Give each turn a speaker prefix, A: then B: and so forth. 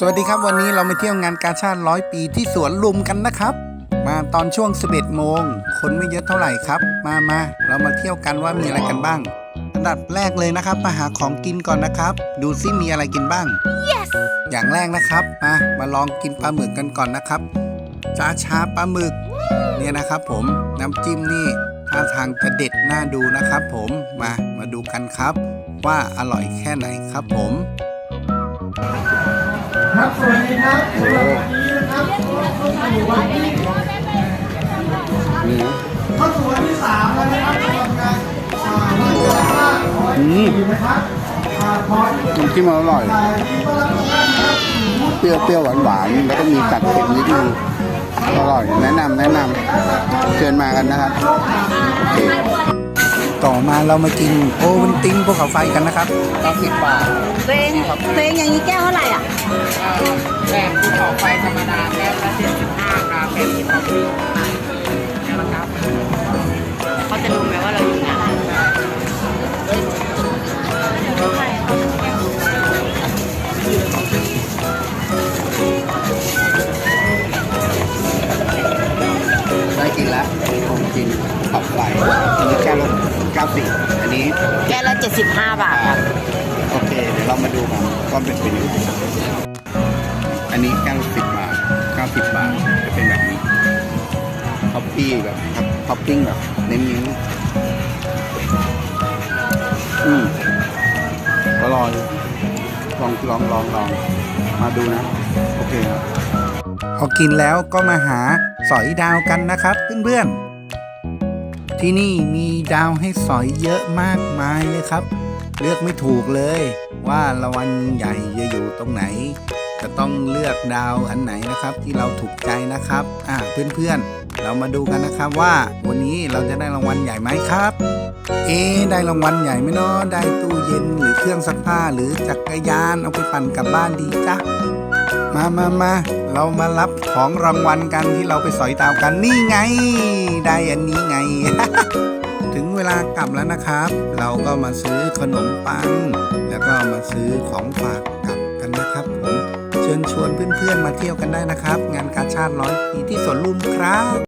A: สวัสดีครับวันนี้เรามาเที่ยวงานกาชาติร้อยปีที่สวนลุมกันนะครับ มาตอนช่วง 11 โมง คนไม่เยอะเท่าไหร่ครับ มามาเรามาเที่ยวกันว่ามีอะไรกันบ้างอันดับแรกเลยนะครับ มาหาของกินก่อนนะครับ ดูซิมีอะไรกินบ้าง
B: yes
A: อย่างแรกนะครับ มามาลองกินปลาหมึกกันก่อนนะครับจ้าชาปลาหมึก เนี่ยนะครับ ผมน้ำจิ้มนี่ท่าทางจะเด็ดน่าดูนะครับ ผมมามาดูกันครับ ว่าอร่อยแค่ไหนครับผม
C: ครับสวัสดีครับสำหรับวันนี้นะครับเข้าสู่วันที่เข้าสู่วันที่สามแล้วนะครับสำหรับการอ่าวันเกิดห้าร้อยปีนะครับอ่าขอที่
D: น้ำจิ้มอร่อย
C: ถ่ายดีต้อนรับทุกท่านนะครับสู่
D: เปรี้ยวเปรี้ยวหวานหวานๆแล้วก็มีกัดเค็มนิดนึงอร่อย แนะนำแนะนำเชิญมากันนะครับโอเค
A: ต่อ มาเรามากินโอวันติงภูเขาไฟกันนะครับ
D: 90บาท
B: ตัวเองตัวเองอย่างนี้แก้วเท่าไหร่อะ
E: แบบภูเขาไฟธรรมดาแก้วละ75ครับเป็นคอฟฟี่แก้วละครับ
B: เขาจะรู้ไหมว่าเราอยู่งาน
D: ได้กินแล้วผมกินตับไหลอันนี้แก้วละ 90 อันนี้
B: แก้วละ 75 บาทครับ
D: โอเค เดี๋ยวเรามาดูกันว่าเป็นเป็นยังไงอันนี้แก้วละ10บาท 90 บาท จะเป็นแบบนี้ท็อปปี้แบบท็อปปิ้งแบบเน้นๆอืมอร่อยลองลองลองลองมาดูนะ โอเคครับ
A: พอกินแล้วก็มาหาสอยดาวกันนะครับเพื่อนๆ ที่นี่มีดาวให้สอยเยอะมากมายเลยครับ เลือกไม่ถูกเลย ว่ารางวัลใหญ่จะอยู่ตรงไหน จะต้องเลือกดาวอันไหนนะครับ ที่เราถูกใจนะครับ อ่าเพื่อนๆ เรามาดูกันนะครับว่าวันนี้เราจะได้รางวัลใหญ่ไหมครับ เอ๊ได้รางวัลใหญ่ไหมเนาะได้ตู้เย็นหรือเครื่องซักผ้าหรือจักรยานเอาไปปั่นกลับบ้านดีจ้ะมามามา เรามารับของรางวัลกันที่เราไปสอยตาวกันนี่ไง ได้อันนี้ไง ถึงเวลากลับแล้วนะครับ เราก็มาซื้อขนมปัง แล้วก็มาซื้อของฝากกลับกันนะครับผมเชิญชวนเพื่อนๆมาเที่ยวกันได้นะครับ งานกาชาติร้อยปีที่สวนลุมครับ